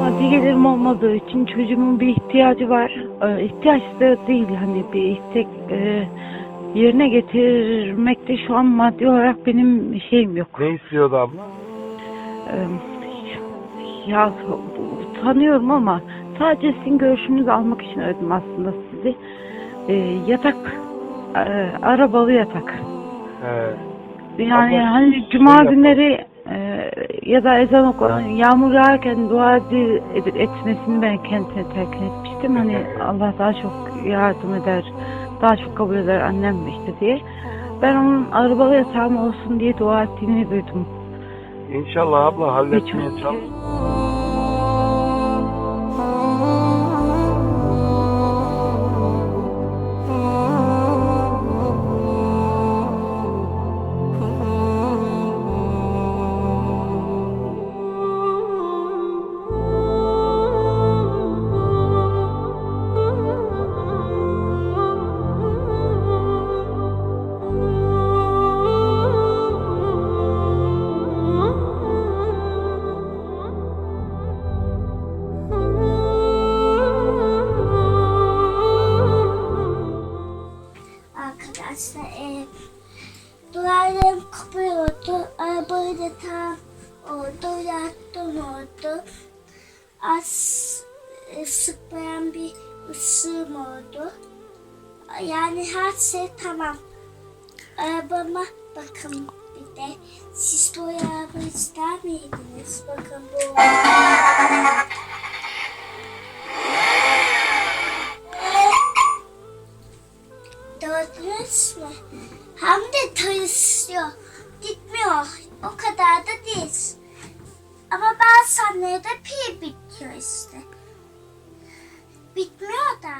Maddi gelirim olmadığı için çocuğumun bir ihtiyacı var. Ee, ihtiyaç da değil hani bir istek e, yerine getirmekte şu an maddi olarak benim şeyim yok. Ne istiyordu abla? Ee, ya tanıyorum ama sadece sizin görüşünüzü almak için aradım aslında sizi. Ee, yatak, e, arabalı yatak. He. Yani Abla, hani şey cuma yapalım. günleri e, ya da ezan okunan yağmur yağarken dua ed- ed- etmesini ben kendisine telkin etmiştim. Hani Allah daha çok yardım eder, daha çok kabul eder annem işte diye. Ben onun arabalı yatağım olsun diye dua ettiğini duydum. İnşallah abla halletmeye çalış. Arkadaşlar e, duvarlarım kopuyordu. Arabayı da tam oldu. Yattım oldu. Az e, sıkmayan bir ısığım oldu. Yani her şey tamam. Arabama bakın bir de. Siz bu arabayı ister miydiniz? Bakın bu. Mü? Hem de çalışıyor. Gitmiyor. O kadar da değil. Ama bazenleri de pil bitiyor işte. Bitmiyor da.